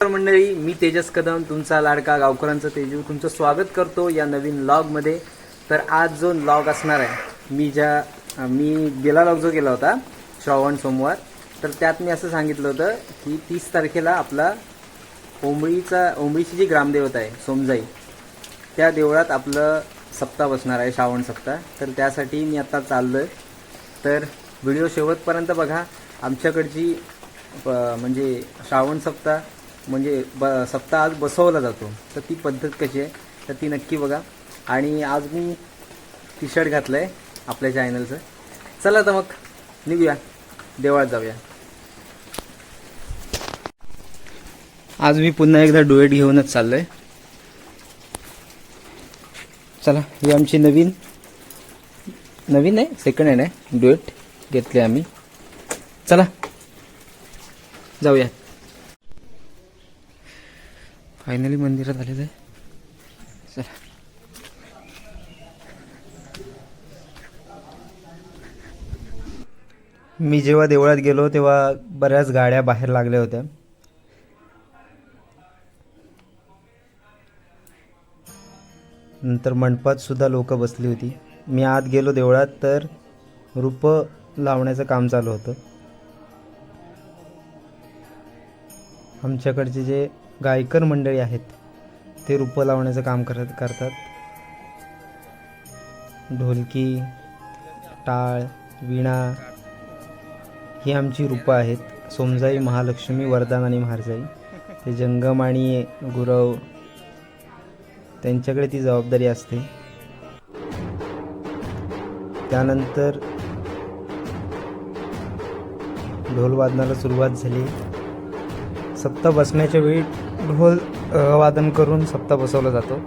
नमस्कार मंडळी मी तेजस कदम तुमचा लाडका गावकरांचा तेजू. तुमचं स्वागत करतो या नवीन लॉगमध्ये. तर आज जो लॉग असणार आहे मी ज्या मी गेला लॉग जो केला होता श्रावण सोमवार तर त्यात मी असं सांगितलं होतं की तीस तारखेला आपला ओंबळीचा ओंबळीची जी ग्रामदेवता आहे सोमजाई त्या देवळात आपलं सप्ताह बसणार आहे श्रावण सप्ताह. तर त्यासाठी मी आत्ता चाललो आहे तर व्हिडिओ शेवटपर्यंत बघा. आमच्याकडची प- म्हणजे श्रावण सप्ताह म्हणजे ब सप्ताह आज बसवला जातो. तर ती पद्धत कशी आहे? तर ती नक्की बघा. आणि आज मी टी शर्ट घातलं आहे आपल्या चॅनलचं चला तर मग निघूया. देवळात जाऊया. आज मी पुन्हा एकदा डुएट घेऊनच चाललो आहे चला ही आमची नवीन नवीन आहे सेकंड हँड आहे. डुएट घेतले आम्ही. चला जाऊया. फायनली मंदिरात आलेलं आहे. चला. मी जेव्हा देवळात गेलो तेव्हा बऱ्याच गाड्या बाहेर लागल्या होत्या. नंतर मंडपात सुद्धा लोक बसली होती. मी आत गेलो देवळात तर रूप लावण्याचं काम चालू होतं. आमच्याकडचे जे गायकर मंडळी आहेत. ते रूपं लावण्याचं काम करत करतात. ढोलकी टाळ विणा ही आमची रूपं आहेत. सोमजाई महालक्ष्मी वरदान आणि महारजाई. ते जंगम आणि गुरव त्यांच्याकडे ती जबाबदारी असते. त्यानंतर ढोल वादनाला सुरुवात झाली. सप्ता बसण्याच्या वेळी ढोल वादन करून सप्ता बसवला जातो.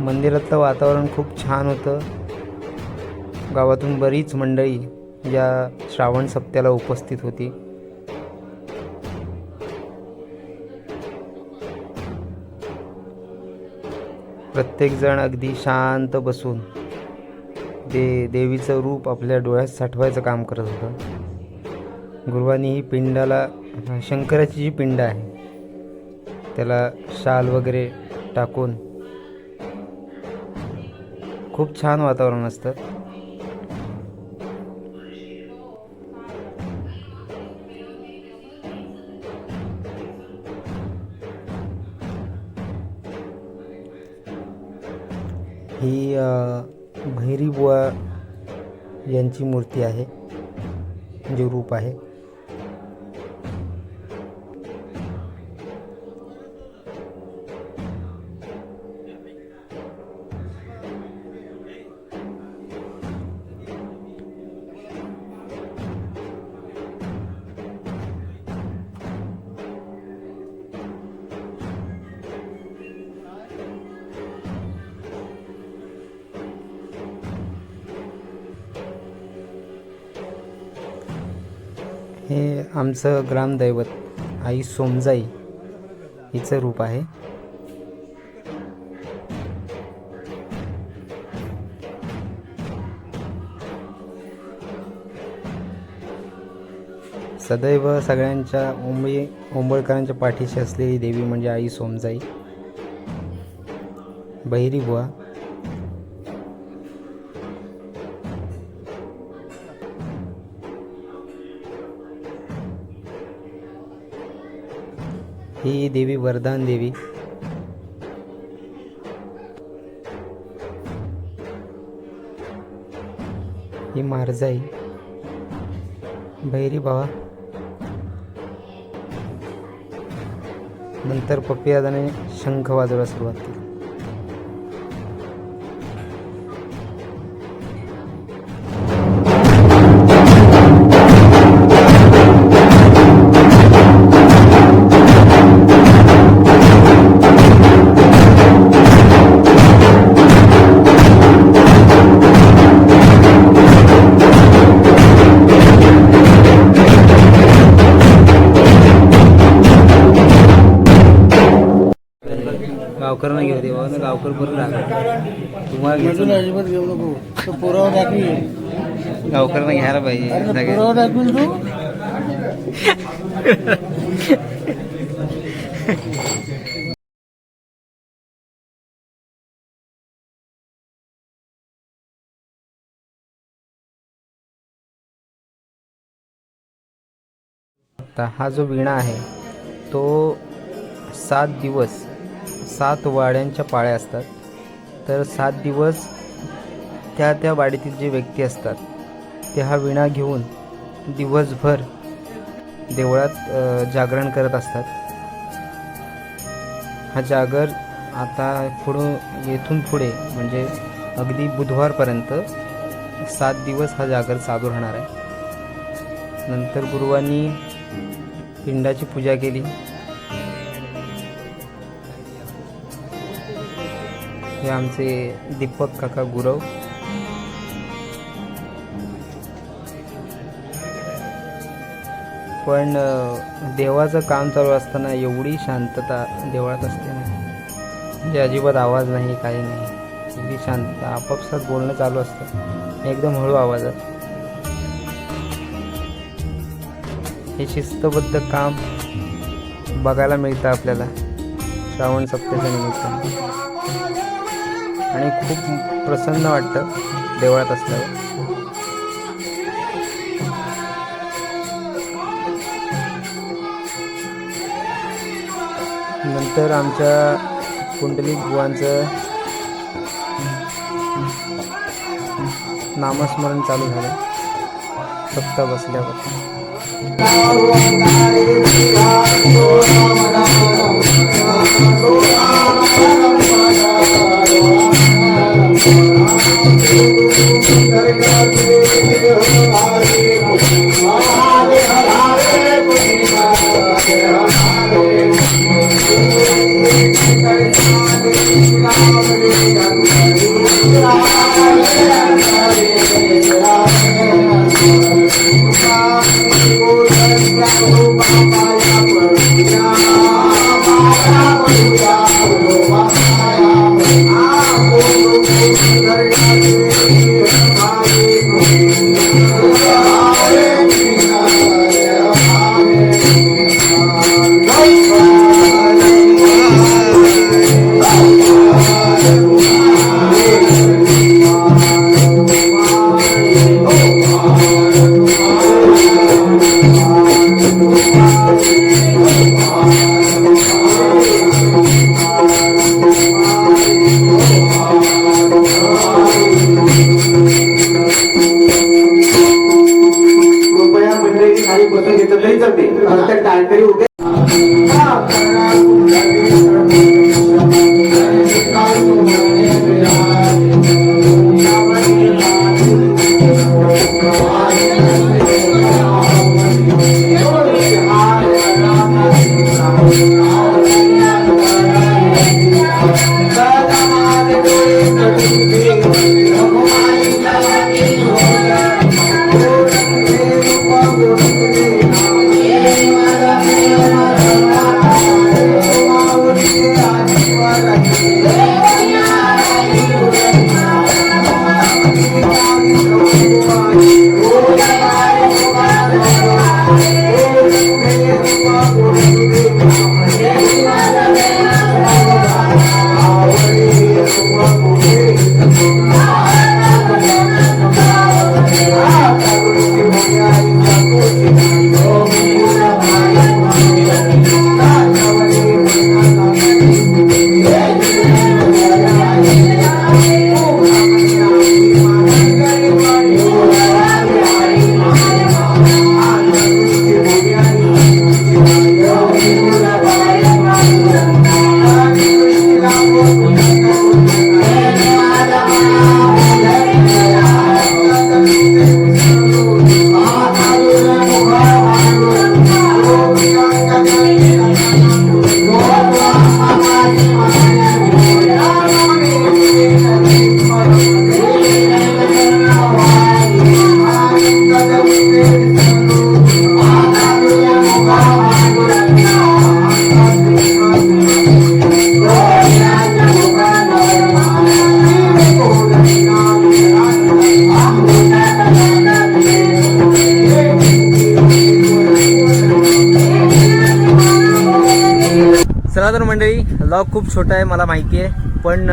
मंदिरातलं वातावरण खूप छान होतं. गावातून बरीच मंडळी या श्रावण सप्त्याला उपस्थित होती. प्रत्येकजण अगदी शांत बसून ते देवीचं रूप आपल्या डोळ्यात साठवायचं काम करत होतं. गुरुवानी ही पिंडाला शंकराची जी पिंड आहे त्याला शाल वगैरे टाकून खूप छान वातावरण असतं. ही भैरीबुवा भैरी बुवा यांची मूर्ती आहे जे रूप आहे. हे आमचं ग्रामदैवत आई सोमजाई हिचं रूप आहे. सदैव सगळ्यांच्या ओंबळी ओंबळकरांच्या पाठीशी असलेली देवी म्हणजे आई सोमजाई. बहिरी बुवा ही देवी वरदान देवी. ही मारजाई. भैरी बाबा. नंतर पप्पी दादाने शंख वाजवायला सुरुवात केली. गावकरांना घेऊ दे बाबा गावकर बरोबर राहतात तुम्हाला म्हणतो घ्यायचं ना नाही. अजिबात घेऊ नको. तो पुरावा दाखवी. गावकऱ्यांना घ्यायला पाहिजे. सगळे आता हा जो विणा आहे तो सात दिवस सात वाड्यांच्या पाळ्या असतात. तर सात दिवस त्या त्या वाडीतील जे व्यक्ती असतात ते हा विणा घेऊन दिवसभर देवळात जागरण करत असतात. हा जागर आता पुढं येथून पुढे म्हणजे अगदी बुधवारपर्यंत सात दिवस हा जागर चालू राहणार आहे. नंतर गुरुवांनी पिंडाची पूजा केली. हे आमचे दीपक काका गुरव. पण देवाचं काम चालू असताना एवढी शांतता देवळात असते ना म्हणजे अजिबात आवाज नाही काही नाही. एवढी शांतता आपापसात बोलणं चालू असतं. एकदम हळू आवाजात. हे शिस्तबद्ध काम बघायला मिळतं आपल्याला. श्रावण सप्त्याच्या निमित्ताने. आणि खूप प्रसन्न वाटतं देवळात असल्यावर. नंतर आमच्या कुंडलिक बुवांचं नामस्मरण चालू झालं. सप्ताह बसल्यावर. Thank you. चला तर मंडळी लॉग खूप छोटा आहे मला माहिती आहे. पण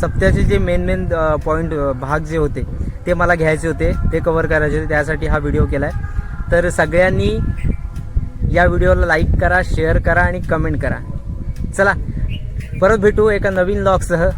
सप्त्याचे जे मेन मेन पॉईंट भाग जे होते ते मला घ्यायचे होते. ते कवर करायचे होते त्यासाठी हा व्हिडिओ केला आहे तर सगळ्यांनी या व्हिडिओला लाईक करा शेअर करा आणि कमेंट करा. चला परत भेटू एका नवीन लॉगसह